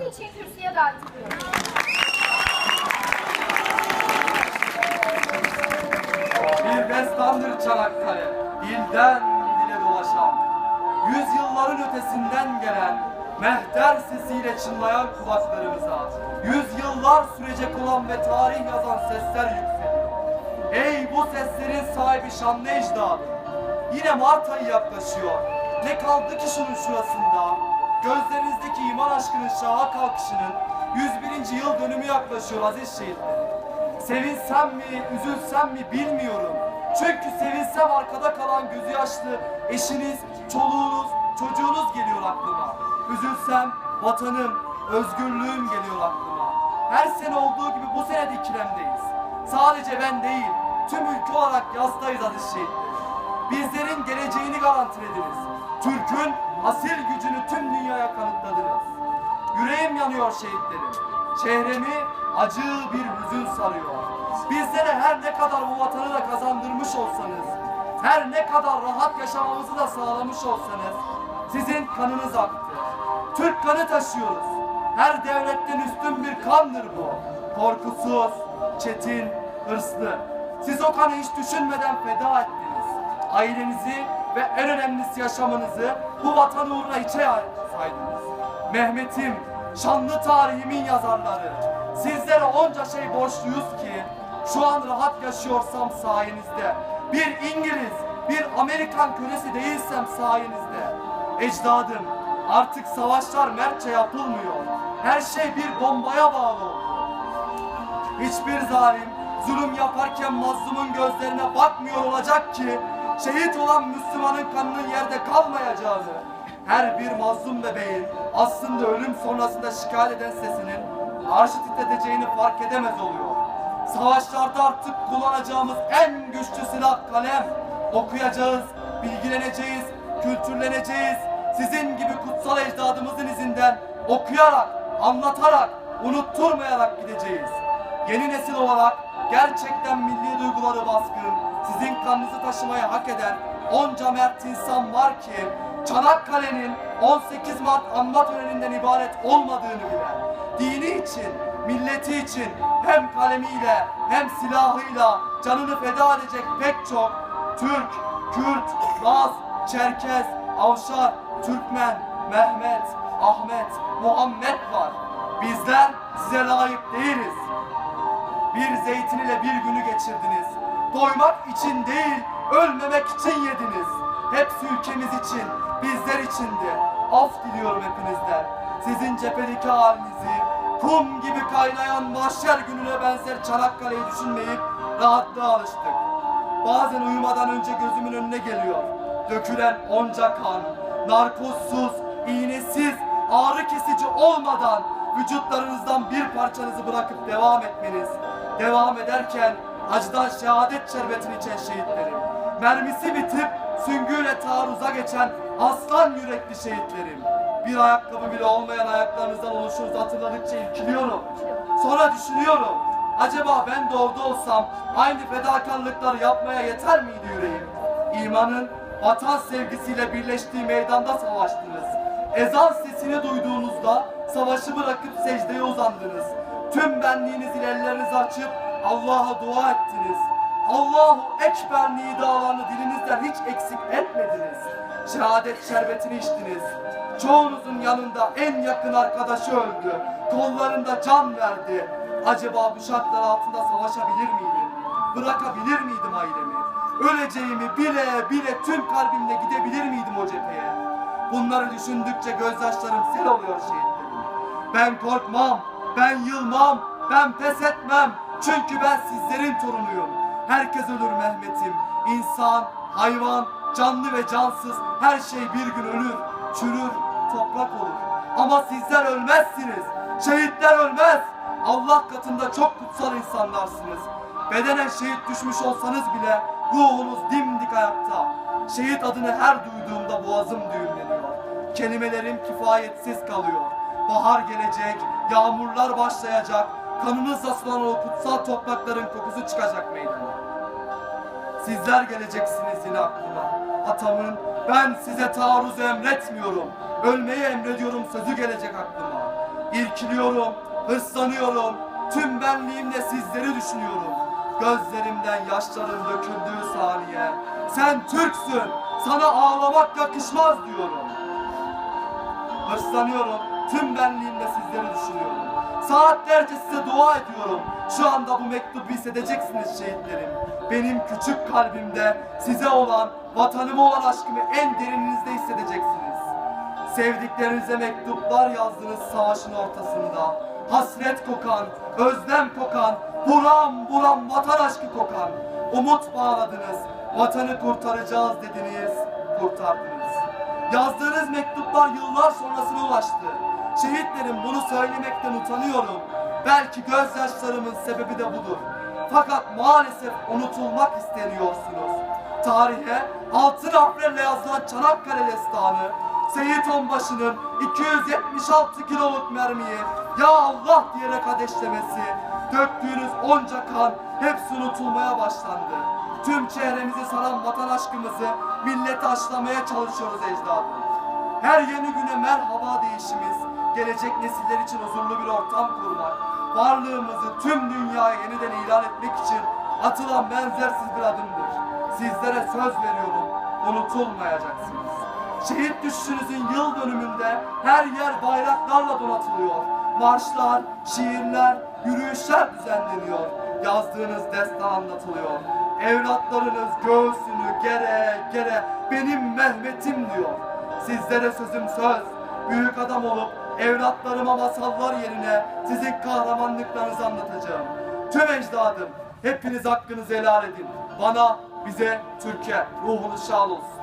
konuşması için kürsüye davet ediyorum. Bir destandır Çanakkale, dilden dile dolaşan. Yüzyılların ötesinden gelen, mehter sesiyle çınlayan kulaklarımıza, yüzyıllar sürecek olan ve tarih yazan sesler yükseliyor. Ey bu seslerin sahibi şanlı ecdadı! Yine Mart ayı yaklaşıyor. Ne kaldı ki şunun şurasında? Gözlerinizdeki iman aşkının şaha kalkışının 101. yıl dönümü yaklaşıyor aziz şehitlerim. Sevinsem mi, üzülsem mi bilmiyorum. Çünkü sevinsem arkada kalan gözü yaşlı eşiniz, çoluğunuz, çocuğunuz geliyor aklıma. Üzülsem vatanım, özgürlüğüm geliyor aklıma. Her sene olduğu gibi bu sene de ikilemdeyiz. Sadece ben değil, tüm ülke olarak yazdayız aziz şehitlerim. Bizlerin geleceğini garantilediniz. Türk'ün asil gücünü tüm dünyaya kanıtladınız. Yüreğim yanıyor şehitlerim. Çehremi acı bir hüzün sarıyor. Bizlere her ne kadar bu vatanı da kazandırmış olsanız, her ne kadar rahat yaşamamızı da sağlamış olsanız, sizin kanınız aktı. Türk kanı taşıyoruz. Her devletten üstün bir kandır bu. Korkusuz, çetin, hırslı. Siz o kanı hiç düşünmeden feda ettiniz. Ailenizi ve en önemlisi yaşamınızı bu vatan uğruna hiçe saydınız. Mehmet'im, şanlı tarihimin yazarları. Sizlere onca şey borçluyuz ki şu an rahat yaşıyorsam sayenizde. Bir İngiliz, bir Amerikan kölesi değilsem sayenizde. Ecdadım, artık savaşlar mertçe yapılmıyor. Her şey bir bombaya bağlı. Hiçbir zalim zulüm yaparken mazlumun gözlerine bakmıyor olacak ki şehit olan Müslümanın kanının yerde kalmayacağını, her bir mazlum bebeğin aslında ölüm sonrasında şikayet eden sesinin arşı titreteceğini fark edemez oluyor. Savaşlarda artık kullanacağımız en güçlü silah kalem. Okuyacağız, bilgileneceğiz, kültürleneceğiz. Sizin gibi kutsal ecdadımızın izinden okuyarak, anlatarak, unutturmayarak gideceğiz. Yeni nesil olarak gerçekten milli duyguları baskın, sizin kanınızı taşımayı hak eden onca mert insan var ki Çanakkale'nin 18 Mart anma töreninden ibaret olmadığını bilen, dini için, milleti için hem kalemiyle hem silahıyla canını feda edecek pek çok Türk, Kürt, Laz, Çerkez, Avşar, Türkmen, Mehmet, Ahmet, Muhammed var. Bizler size layık değiliz. Bir zeytin ile bir günü geçirdiniz. Doymak için değil, ölmemek için yediniz. Hepsi ülkemiz için, bizler içindi. Af diliyorum hepinizden. Sizin cephedeki halinizi, kum gibi kaynayan mahşer gününe benzer Çanakkale'yi düşünmeyip rahatlığa alıştık. Bazen uyumadan önce gözümün önüne geliyor. Dökülen onca kan, narkozsuz, iğnesiz, ağrı kesici olmadan vücutlarınızdan bir parçanızı bırakıp devam etmeniz. Devam ederken acıdan şehadet şerbetini içen şehitlerim. Mermisi bitip süngüyle taarruza geçen aslan yürekli şehitlerim. Bir ayakkabı bile olmayan ayaklarınızdan oluşunuzu hatırladıkça irkiliyorum. Sonra düşünüyorum. Acaba ben de orada olsam aynı fedakarlıkları yapmaya yeter miydi yüreğim? İmanın vatan sevgisiyle birleştiği meydanda savaştınız. Ezan sesini duyduğunuzda savaşı bırakıp secdeye uzandınız. Tüm benliğiniz ile ellerinizi açıp Allah'a dua ettiniz. Allahu Ekber nidalarını dilinizden hiç eksik etmediniz. Şehadet şerbetini içtiniz. Çoğunuzun yanında en yakın arkadaşı öldü. Kollarında can verdi. Acaba bu şartlar altında savaşabilir miydim? Bırakabilir miydim ailemi? Öleceğimi bile bile tüm kalbimle gidebilir miydim o cepheye? Bunları düşündükçe gözyaşlarım sel oluyor şehitlerim. Ben korkmam, ben yılmam, ben pes etmem. Çünkü ben sizlerin torunuyum. Herkes ölür Mehmet'im. İnsan, hayvan, canlı ve cansız her şey bir gün ölür, çürür, toprak olur. Ama sizler ölmezsiniz. Şehitler ölmez. Allah katında çok kutsal insanlarsınız. Bedenen şehit düşmüş olsanız bile ruhunuz dimdik ayakta. Şehit adını her duyduğumda boğazım düğümleniyor. Kelimelerim kifayetsiz kalıyor. Bahar gelecek, yağmurlar başlayacak, kanınızla sulan o kutsal toprakların kokusu çıkacak meydana. Sizler geleceksiniz yine aklıma. Atamın ben size taarruzu emretmiyorum. Ölmeyi emrediyorum sözü gelecek aklıma. İrkiliyorum, hırslanıyorum, tüm benliğimle sizleri düşünüyorum. Gözlerimden yaşların döküldüğü saniye, sen Türksün, sana ağlamak yakışmaz diyorum. Hırslanıyorum, tüm benliğimle sizleri düşünüyorum. Saatlerce size dua ediyorum. Şu anda bu mektubu hissedeceksiniz şehitlerim. Benim küçük kalbimde size olan, vatanıma olan aşkımı en derininizde hissedeceksiniz. Sevdiklerinize mektuplar yazdınız savaşın ortasında. Hasret kokan, özlem kokan, buram buram vatan aşkı kokan. Umut bağladınız, vatanı kurtaracağız dediniz, kurtardınız. Yazdığınız mektuplar yıllar sonrasına ulaştı. Şehitlerim bunu söylemekten utanıyorum. Belki gözyaşlarımın sebebi de budur. Fakat maalesef unutulmak isteniyorsunuz. Tarihe altın harflerle yazılan Çanakkale destanı, Seyit Onbaşı'nın 276 kiloluk mermiyi ya Allah diyerek ateşlemesi, döktüğünüz onca kan hepsi unutulmaya başlandı. Tüm çehremizi saran vatan aşkımızı millete aşılamaya çalışıyoruz ecdadım. Her yeni güne merhaba değişimiz, gelecek nesiller için huzurlu bir ortam kurmak, varlığımızı tüm dünyaya yeniden ilan etmek için atılan benzersiz bir adımdır. Sizlere söz veriyorum, unutulmayacaksınız. Şehit düşüşünüzün yıl dönümünde her yer bayraklarla donatılıyor. Marşlar, şiirler, yürüyüşler düzenleniyor. Yazdığınız destan anlatılıyor. Evlatlarınız göğsünü gere gere benim Mehmet'im diyor. Sizlere sözüm söz. Büyük adam olup evlatlarıma masallar yerine sizin kahramanlıklarınızı anlatacağım. Tüm ecdadım hepiniz hakkınızı helal edin. Bana, bize, Türkiye ruhunuz şad olsun.